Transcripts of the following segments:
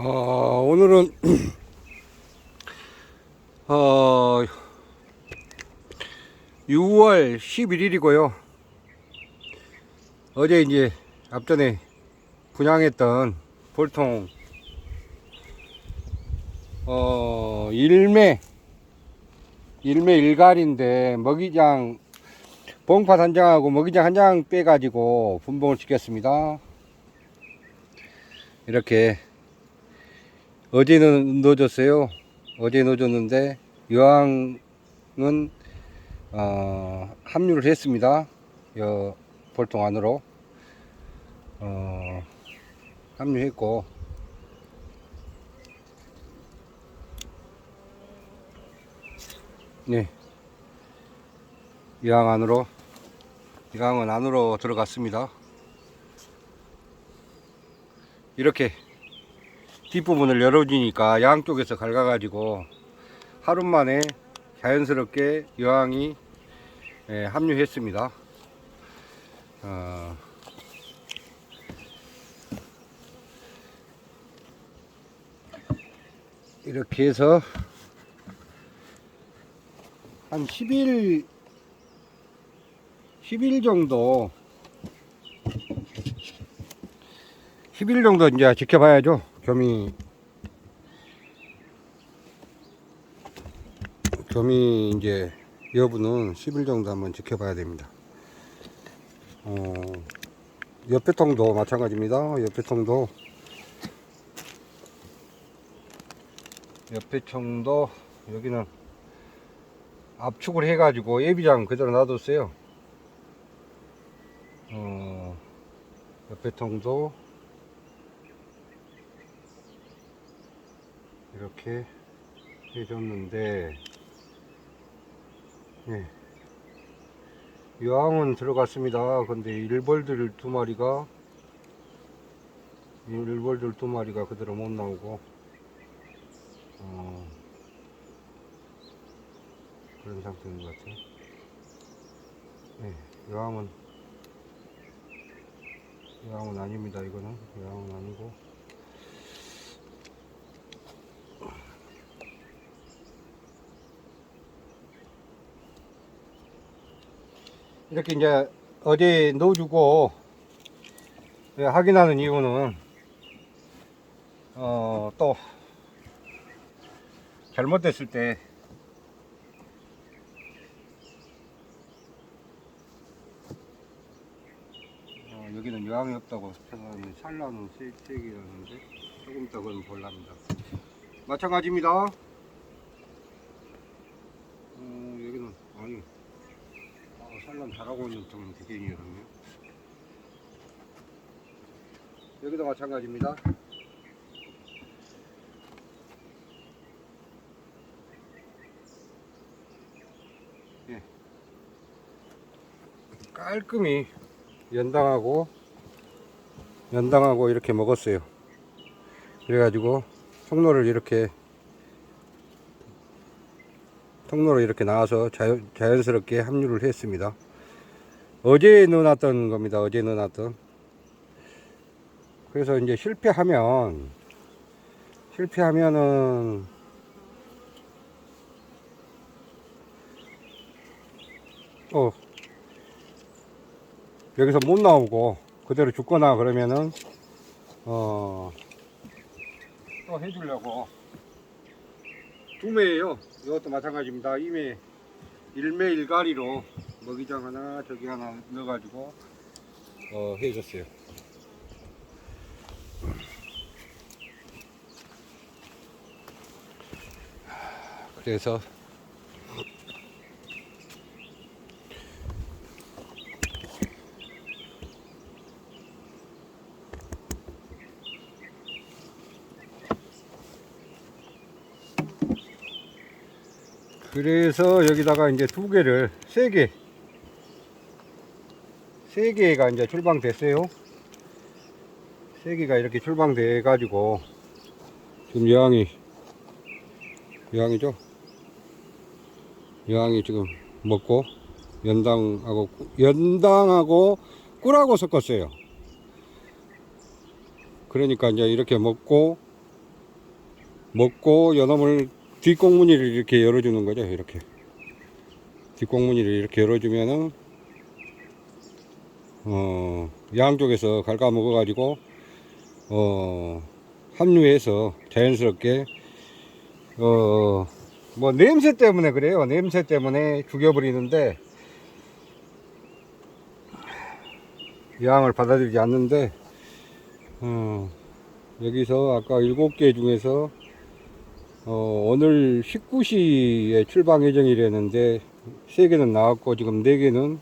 어, 오늘은 어, 6월 11일이고요. 어제 이제 앞전에 분양했던 볼통 어, 일매 일매 일갈인데 먹이장 봉파 한 장하고 먹이장 한 장 빼가지고 분봉을 시켰습니다. 이렇게 어제는 넣어줬어요. 어제 넣어줬는데 여왕은 어, 합류를 했습니다. 여 볼통 안으로 어, 합류했고 네 여왕 안으로 여왕은 안으로 들어갔습니다. 이렇게 뒷부분을 열어주니까 양쪽에서 갉아가지고 하루 만에 자연스럽게 여왕이 예, 합류했습니다. 어, 이렇게 해서 한 10일 10일 정도 10일 정도 이제 지켜봐야죠. 겸이 겸이 이제 여부는 10일 정도 한번 지켜봐야 됩니다. 어, 옆에 통도 마찬가지입니다. 옆에 통도 옆에 통도 여기는 압축을 해가지고 예비장 그대로 놔뒀어요. 어, 옆에 통도 이렇게 해줬는데 예. 여왕은 들어갔습니다. 근데 일벌들 두 마리가 일벌들 두 마리가 그대로 못 나오고 어, 그런 상태인 것 같아요. 예, 여왕은 여왕은 아닙니다. 이거는 여왕은 아니고. 이렇게 이제 어디 넣어주고 예, 확인하는 이유는 어, 또 잘못됐을 때 어, 여기는 여왕이 없다고 세, 세 개라는데 조금 이따 그건 볼랍니다. 마찬가지입니다 어, 여기는 아니 아, 산란 잘하고 있는 좀 대견이거든요. 여기도 마찬가지입니다. 예. 깔끔히 연당하고 연당하고 이렇게 먹었어요. 그래가지고 통로를 이렇게 통로로 이렇게 나와서 자연, 자연스럽게 합류를 했습니다. 어제 넣어놨던 겁니다. 어제 넣어놨던. 그래서 이제 실패하면, 실패하면은, 어, 여기서 못 나오고, 그대로 죽거나 그러면은, 어, 또 해주려고. 두 매예요. 이것도 마찬가지입니다. 이매 일매 일가리로 먹이장 하나 저기 하나 넣어가지고 어, 해줬어요. 그래서 그래서 여기다가 이제 두 개를 세 개, 세 개가 이제 출방됐어요. 세 개가 이렇게 출방돼 가지고 지금 여왕이 여왕이죠. 여왕이 지금 먹고 연당하고 꿀- 연당하고 꿀하고 섞었어요. 그러니까 이제 이렇게 먹고 먹고 연어물 뒷꽁무니를 이렇게 열어주는 거죠. 이렇게 뒷꽁무니를 이렇게 열어주면은 어 양쪽에서 갉아 먹어 가지고 어 합류해서 자연스럽게 어 뭐 냄새 때문에 그래요. 냄새 때문에 죽여버리는데 양을 받아들이지 않는데 어, 여기서 아까 7개 중에서 어, 오늘 19시에 출방 예정이랬는데 3개는 나왔고 지금 4개는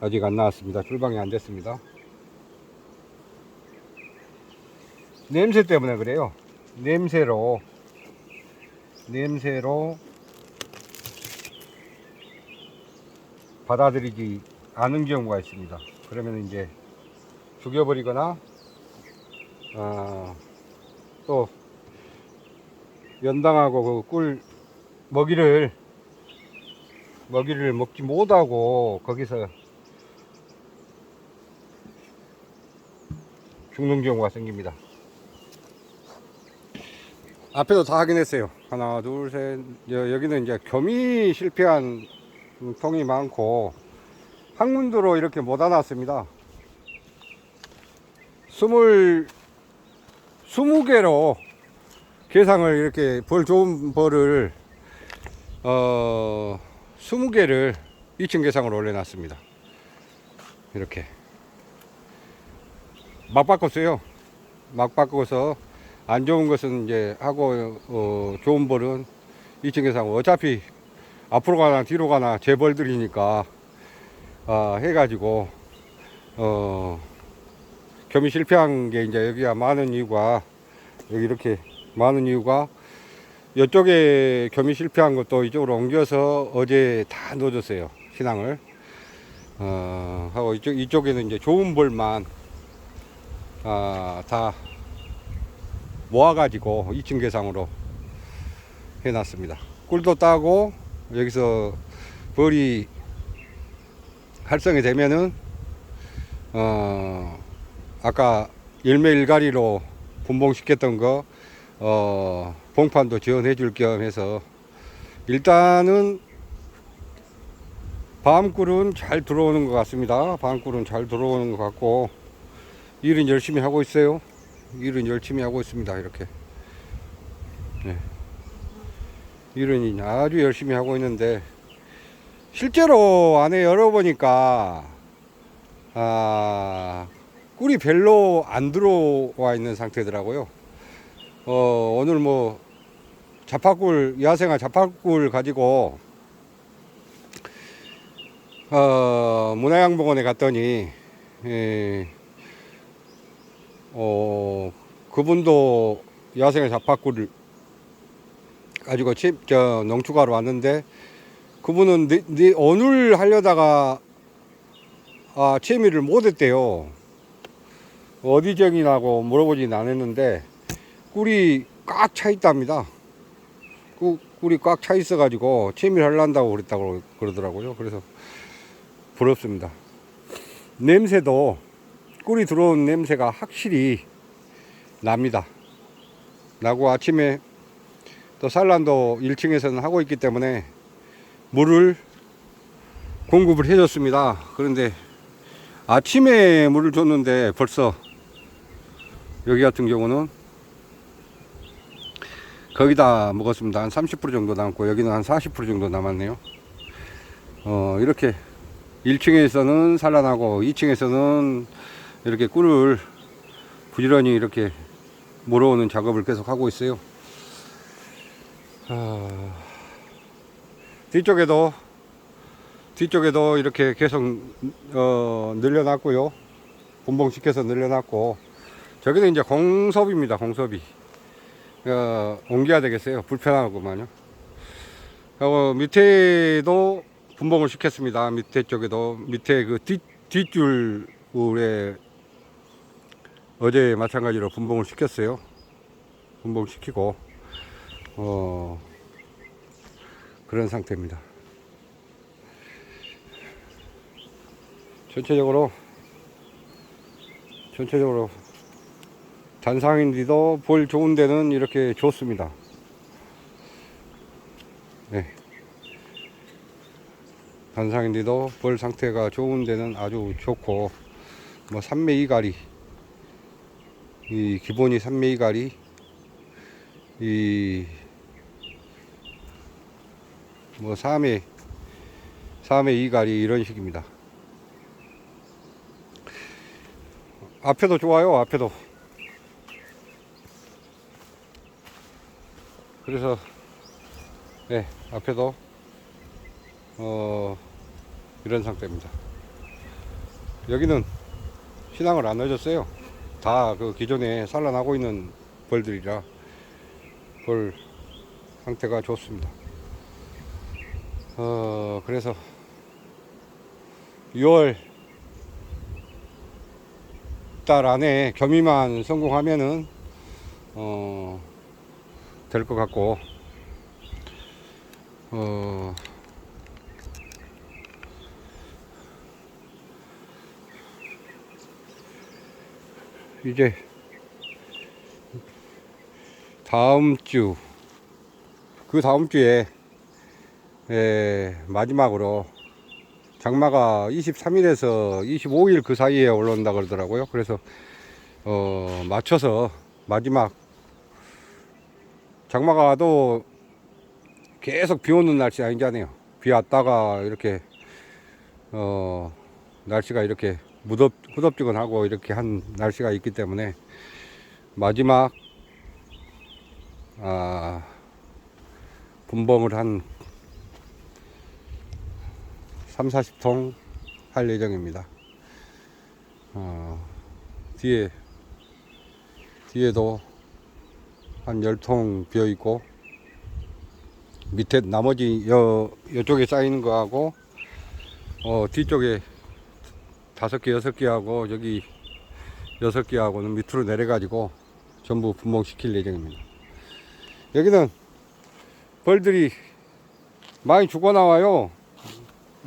아직 안 나왔습니다. 출방이 안 됐습니다. 냄새 때문에 그래요. 냄새로 냄새로 받아들이지 않은 경우가 있습니다. 그러면 이제 죽여버리거나 어, 또 연당하고 그 꿀 먹이를 먹이를 먹지 못하고 거기서 죽는 경우가 생깁니다. 앞에도 다 확인했어요. 하나, 둘, 셋. 여- 여기는 이제 겸이 실패한 통이 많고 항문도로 이렇게 못 안았습니다. 스물, 스무 개로 개상을 이렇게 벌 좋은 벌을, 어, 스무 개를 2층 개상으로 올려놨습니다. 이렇게. 막 바꿨어요. 막 바꿔서 안 좋은 것은 이제 하고, 어, 좋은 벌은 2층 개상. 어차피 앞으로 가나 뒤로 가나 제 벌들이니까, 아, 해가지고, 어, 겸이 실패한 게 이제 여기가 많은 이유가, 여기 이렇게 많은 이유가, 이쪽에 겸이 실패한 것도 이쪽으로 옮겨서 어제 다 넣어줬어요. 신앙을. 어, 하고 이쪽, 이쪽에는 이제 좋은 벌만, 아, 다 모아가지고 2층 개상으로 해놨습니다. 꿀도 따고, 여기서 벌이 활성이 되면은 어 아까 일매일가리로 분봉시켰던 거 어, 봉판도 지원해 줄 겸 해서 일단은 밤꿀은 잘 들어오는 것 같습니다. 밤꿀은 잘 들어오는 것 같고 일은 열심히 하고 있어요. 일은 열심히 하고 있습니다. 이렇게 네. 일은 아주 열심히 하고 있는데 실제로 안에 열어보니까 아, 꿀이 별로 안 들어와 있는 상태더라고요. 어, 오늘 뭐 자파꿀 야생화 자파꿀 가지고 어, 문화양봉원에 갔더니 예, 어, 그분도 야생화 자파꿀을 가지고 집, 저 농축하러 왔는데 그분은 네, 네, 오늘 하려다가 아, 채미를 못했대요. 어디 정이라고 물어보진 않았는데 꿀이 꽉 차 있답니다. 꿀, 꿀이 꽉 차 있어가지고 채미를 하려다고 그랬다고 그러더라고요. 그래서 부럽습니다. 냄새도 꿀이 들어온 냄새가 확실히 납니다. 나고 아침에 또 산란도 1층에서는 하고 있기 때문에 물을 공급을 해줬습니다. 그런데 아침에 물을 줬는데 벌써 여기 같은 경우는 거기다 먹었습니다. 한 30% 정도 남고 여기는 한 40% 정도 남았네요. 어, 이렇게 1층에서는 산란하고 2층에서는 이렇게 꿀을 부지런히 이렇게 몰아오는 작업을 계속 하고 있어요. 아, 뒤쪽에도 뒤쪽에도 이렇게 계속 어, 늘려놨고요. 분봉시켜서 늘려놨고 저기는 이제 공섭입니다. 공섭이 어, 옮겨야 되겠어요. 불편하고만요. 하고 밑에도 분봉을 시켰습니다. 밑에 쪽에도 밑에 그 뒷, 뒷줄에 어제 마찬가지로 분봉을 시켰어요. 분봉시키고 어, 그런 상태입니다. 전체적으로 전체적으로 단상인데도 볼 좋은 데는 이렇게 좋습니다. 네. 단상인데도 볼 상태가 좋은 데는 아주 좋고 뭐 삼매 이가리 이 기본이 삼매 이가리 이뭐 3회 3회 이가리 이런 식입니다. 앞에도 좋아요. 앞에도. 그래서 네, 앞에도 어 이런 상태입니다. 여기는 신앙을 안 넣어줬어요. 다 그 기존에 산란하고 있는 벌들이라 벌 상태가 좋습니다. 어 그래서 6월 달 안에 겸이만 성공하면은 어 될 것 같고 어 이제 다음 주 그 다음 주에 에, 마지막으로 장마가 23일에서 25일 그 사이에 올라온다 그러더라고요. 그래서 어, 맞춰서 마지막 장마가 와도 계속 비 오는 날씨 아니잖아요. 비 왔다가 이렇게 어, 날씨가 이렇게 무덥 후덥지근하고 이렇게 한 날씨가 있기 때문에 마지막 아, 분봉을 한 3, 40통 할 예정입니다. 어, 뒤에 뒤에도 한 10통 비어 있고 밑에 나머지 여 이쪽에 쌓이는 거하고 어, 뒤쪽에 다섯 개 여섯 개 하고 여기 여섯 개 하고는 밑으로 내려 가지고 전부 분봉시킬 예정입니다. 여기는 벌들이 많이 죽어 나와요.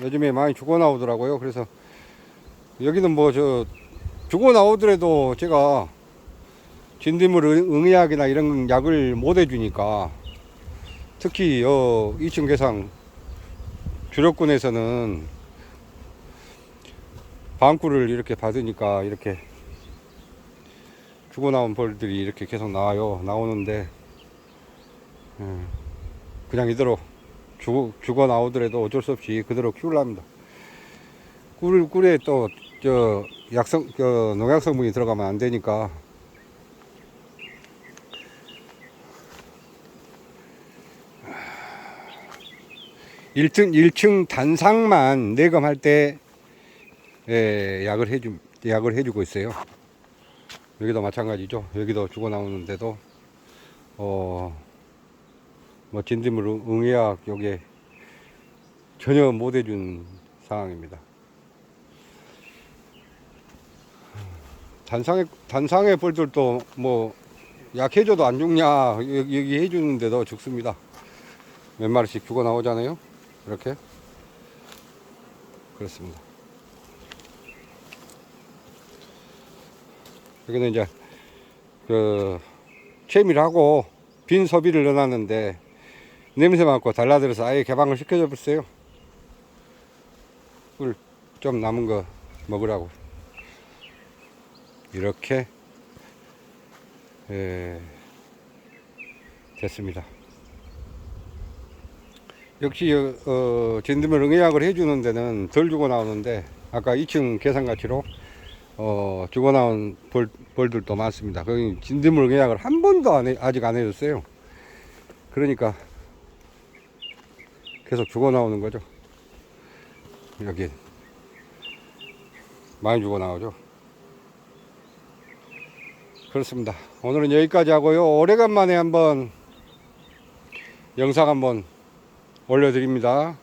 요즘에 많이 죽어 나오더라고요. 그래서 여기는 뭐 저 죽어 나오더라도 제가 진딧물 응- 응애약이나 이런 약을 못 해주니까 특히 어 2층 개상 주력군에서는 방구를 이렇게 받으니까 이렇게 죽어 나온 벌들이 이렇게 계속 나와요. 나오는데 음, 그냥 이대로 죽어, 죽어 나오더라도 어쩔 수 없이 그대로 키우랍니다. 꿀, 꿀에 또, 저, 약성, 그, 농약 성분이 들어가면 안 되니까. 일층일층 단상만 내검할 때, 예, 약을 해주, 약을 해주고 있어요. 여기도 마찬가지죠. 여기도 죽어 나오는데도, 어, 뭐 진딧물 응애약 요게 전혀 못 해준 상황입니다. 단상의 단상의 벌들도 뭐 약해줘도 안 죽냐 여기 해주는데도 죽습니다. 몇 마리씩 죽어 나오잖아요. 이렇게 그렇습니다. 여기는 이제 그 채밀하고 빈 소비를 넣어놨는데 냄새 맡고 달라들어서 아예 개방을 시켜줘 보세요. 꿀 좀 남은 거 먹으라고. 이렇게 예, 됐습니다. 역시 어, 어, 진드물 응애약을 해주는 데는 덜 주고 나오는데 아까 2층 계산가치로 어, 죽어 나온 벌, 벌들도 많습니다. 거기 진드물 응애약을 한 번도 안 해, 아직 안 해줬어요. 그러니까 계속 죽어 나오는 거죠. 여기 많이 죽어 나오죠. 그렇습니다. 오늘은 여기까지 하고요. 오래간만에 한번 영상 한번 올려드립니다.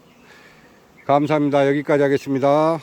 감사합니다. 여기까지 하겠습니다.